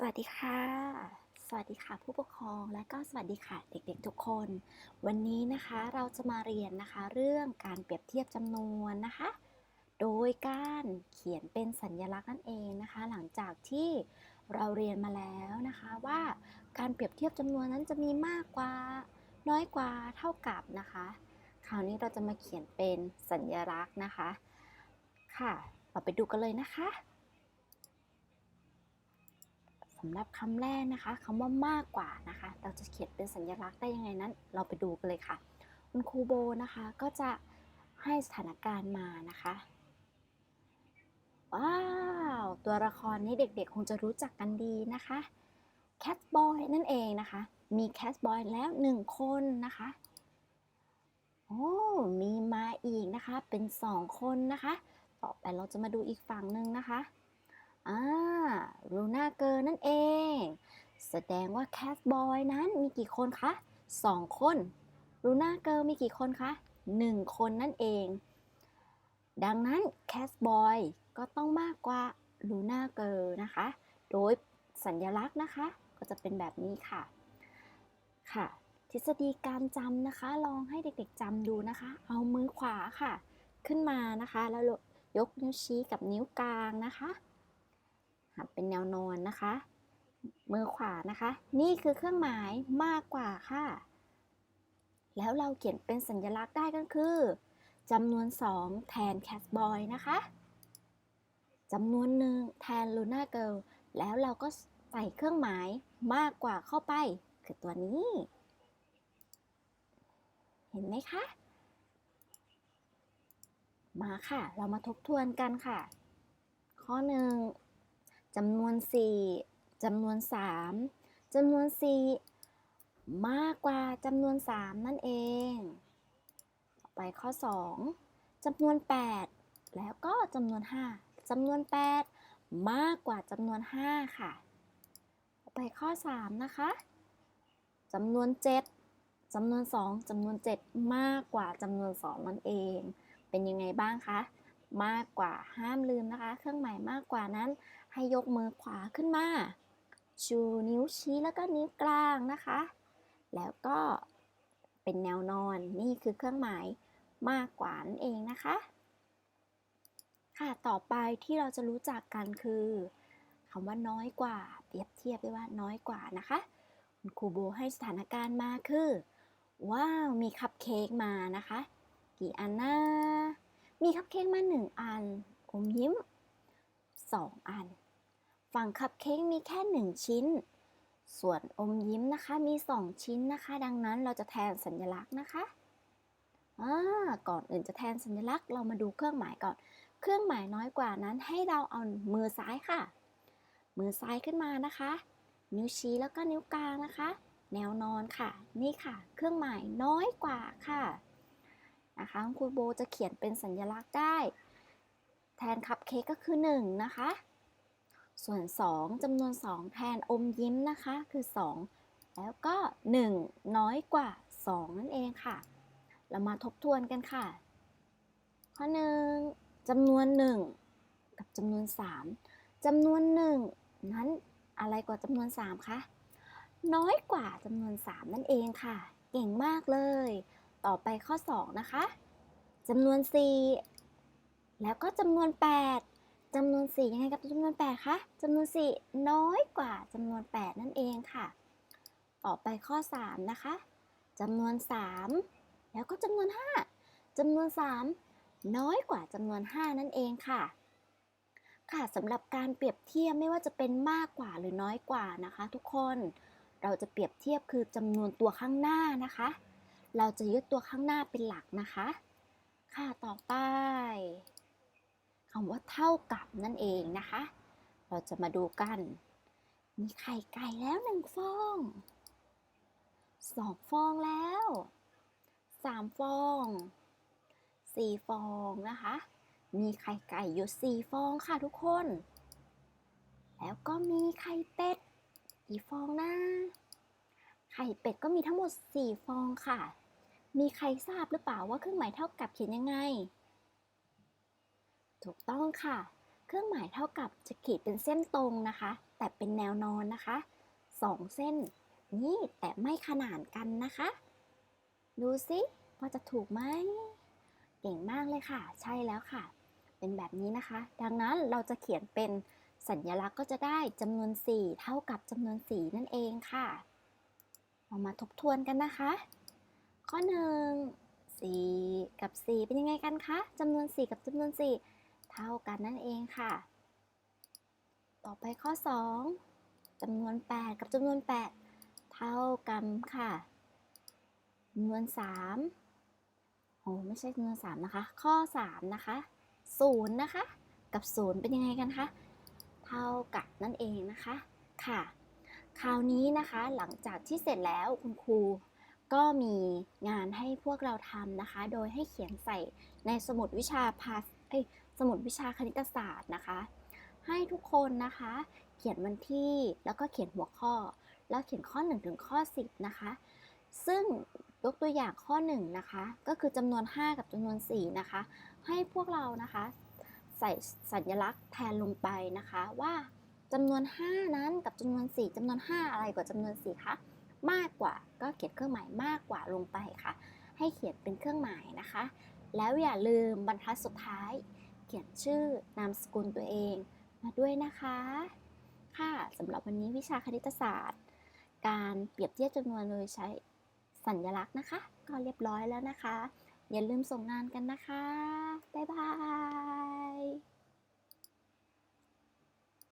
สวัสดีค่ะ สวัสดีค่ะผู้ปกครองและก็สวัสดีค่ะเด็กๆทุกคน วันนี้นะคะเราจะมาเรียนนะคะ เรื่องการเปรียบเทียบจำนวนนะคะ โดยการเขียนเป็นสัญลักษณ์นั่นเองนะคะ หลังจากที่เราเรียนมาแล้วนะคะว่าการเปรียบเทียบจำนวนนั้นจะมีมากกว่า น้อยกว่าเท่ากับนะคะ คราวนี้เราจะมาเขียนเป็นสัญลักษณ์นะคะ ค่ะ เราไปดูกันเลยนะคะ สำหรับคำแรกนะคะคำว่ามากกว่านะคะ เราจะเขียนเป็นสัญลักษณ์ได้ยังไงนั้น เราไปดูกันเลยค่ะ คุณครูโบนะคะก็จะให้สถานการณ์มานะคะ ว้าว ตัวละครนี้เด็กๆ คงจะรู้จักกันดีนะคะ Cat Boy นั่นเองนะคะ มี Cat Boy แล้วหนึ่งคนนะคะโอ้มีมาอีกนะคะเป็นสองคนนะคะ ต่อไปเราจะมาดูอีกฝั่งหนึ่งนะคะ อ่ารูน่าเกิร์นั่นเอง แสดงว่าแคสบอยนั้นมีกี่คนคะสองคนรูน่าเกิร์มีกี่คนคะหนึ่งคนนั่นเอง ดังนั้นแคสบอยก็ต้องมากกว่าลูน่าเกิร์นะคะ โดยสัญลักษณ์นะคะ ก็จะเป็นแบบนี้ค่ะ ค่ะ ทฤษฎีการจำนะคะ ลองให้เด็กๆจำดูนะคะ เอามือขวาค่ะ ขึ้นมานะคะ แล้วยกนิ้วชี้กับนิ้วกลางนะคะ เป็นแนวนอนนะคะ มือขวานะคะ นี่คือเครื่องหมายมากกว่าค่ะ แล้วเราเขียนเป็นสัญลักษณ์ได้ก็คือจำนวน 2 แทน cat boy นะคะจำนวนหนึ่งแทน luna girl แล้วเราก็ใส่เครื่องหมายมากกว่าเข้าไป คือตัวนี้ เห็นไหมคะ มาค่ะ เรามาทบทวนกันค่ะ ข้อหนึ่ง จำนวน 4จำนวน 3จำนวน 4 มากกว่าจำนวน 3 นั่นเอง ต่อไปข้อ 2จำนวน 8 แล้วก็จำนวน 5จำนวน 8 มากกว่าจำนวน 5 ค่ะ ต่อไปข้อ 3 นะคะจำนวน 7จำนวน 2จำนวน 7 มากกว่าจำนวน 2 นั่นเอง เป็นยังไงบ้างคะมากกว่าห้ามลืมนะคะ เครื่องหมายมากกว่านั้น ให้ยกมือขวาขึ้นมา ชูนิ้วชี้แล้วก็นิ้วกลางนะคะ แล้วก็เป็นแนวนอน นี่คือเครื่องหมายมากกว่านั่นเองนะคะ ค่ะ ต่อไปที่เราจะรู้จักกันคือคำว่าน้อยกว่า เปรียบเทียบได้ว่าน้อยกว่านะคะ คุณครูโบให้สถานการณ์มาคือ ว้าว มีคัพเค้กมานะคะ กี่อันนะมีคัพเค้กมาหนึ่งอัน อมยิ้มสองอัน ฝั่งคัพเค้กมีแค่หนึ่งชิ้น ส่วนอมยิ้มนะคะมีสองชิ้นนะคะ ดังนั้นเราจะแทนสัญลักษณ์นะคะอ่าก่อนอื่นจะแทนสัญลักษณ์เรามาดูเครื่องหมายก่อน เครื่องหมายน้อยกว่านั้นให้เราเอามือซ้ายค่ะ มือซ้ายขึ้นมานะคะ นิ้วชี้แล้วก็นิ้วกลางนะคะ แนวนอนค่ะ นี่ค่ะ เครื่องหมายน้อยกว่าค่ะนะคะคุณครูโบจะเขียนเป็นสัญลักษณ์ได้ แทนคัพเค้กก็คือ 1 นะคะ ส่วน 2จำนวน 2 แทนอมยิ้มนะคะคือ 2 แล้วก็ 1 น้อยกว่า 2 นั่นเองค่ะ เรามาทบทวนกันค่ะ ข้อ 1จำนวน 1 กับจำนวน 3จำนวน 1 นั้นอะไรกว่าจำนวน 3 คะ น้อยกว่าจำนวน 3 นั่นเองค่ะ เก่งมากเลย ต่อไปข้อ 2 นะคะจำนวน 4 แล้วก็จำนวน 8 จำนวน 4 ยังไงกับจำนวน 8 คะจำนวน 4 น้อยกว่าจำนวน 8 นั่นเองค่ะ ต่อไปข้อ 3 นะคะจำนวน 3 แล้วก็จำนวน 5จำนวน 3 น้อยกว่าจำนวน 5 นั่นเองค่ะ ค่ะสำหรับการเปรียบเทียบไม่ว่าจะเป็นมากกว่าหรือน้อยกว่านะคะ ทุกคนเราจะเปรียบเทียบคือจำนวนตัวข้างหน้านะคะ เราจะยึดตัวข้างหน้าเป็นหลักนะคะ ค่ะต่อไป ว่าเท่ากับนั่นเองนะคะ เราจะมาดูกัน มีไข่ไก่แล้วหนึ่งฟองสองฟองแล้วสามฟองสี่ฟองนะคะ มีไข่ไก่อยู่สี่ฟองค่ะทุกคน แล้วก็มีไข่เป็ดกี่ฟองนะไข่เป็ดก็มีทั้งหมด4ฟองค่ะ มีใครทราบหรือเปล่าว่าเครื่องหมายเท่ากับเขียนยังไง ถูกต้องค่ะ เครื่องหมายเท่ากับจะขีดเป็นเส้นตรงนะคะ แต่เป็นแนวนอนนะคะสองเส้น นี่แต่ไม่ขนานกันนะคะ ดูสิว่าจะถูกไหม เก่งมากเลยค่ะ ใช่แล้วค่ะ เป็นแบบนี้นะคะ ดังนั้นเราจะเขียนเป็นสัญลักษณ์ก็จะได้จำนวน 4 เท่ากับจำนวน 4 นั่นเองค่ะเรามาทบทวนกันนะคะ ข้อ 1 4 กับ 4 เป็นยังไงกันคะจำนวน 4 กับจำนวน 4 เท่ากันนั่นเองค่ะ ต่อไปข้อ 2จำนวน 8 กับจำนวน 8 เท่ากันค่ะจำนวน3โอ้ไม่ใช่จำนวน 3 นะคะ ข้อ 3 นะคะ0นะคะ กับ 0 เป็นยังไงกันคะ เท่ากับนั่นเองนะคะ ค่ะ คราวนี้นะคะหลังจากที่เสร็จแล้วคุณครูก็มีงานให้พวกเราทำนะคะ โดยให้เขียนใส่ในสมุดวิชาภาษ เอ้ยสมุดวิชาคณิตศาสตร์นะคะ ให้ทุกคนนะคะ เขียนวันที่แล้วก็เขียนหัวข้อ แล้วเขียนข้อ1ถึงข้อ10นะคะ ซึ่งยกตัวอย่างข้อ1นะคะ ก็คือจำนวน 5 กับจำนวน4นะคะ ให้พวกเรานะคะ ใส่สัญลักษณ์แทนลงไปนะคะว่าจำนวน 5 นั้นกับจำนวน 4จำนวน 5 อะไรกว่าจำนวน4คะมากกว่าก็เขียนเครื่องหมายมากกว่าลงไปค่ะ ให้เขียนเป็นเครื่องหมายนะคะ แล้วอย่าลืมบรรทัดสุดท้าย เขียนชื่อนามสกุลตัวเองมาด้วยนะคะ ค่ะสำหรับวันนี้วิชาคณิตศาสตร์ การเปรียบเทียบจำนวนโดยใช้สัญลักษณ์นะคะ ก็เรียบร้อยแล้วนะคะ อย่าลืมส่งงานกันนะคะ บ๊ายบาย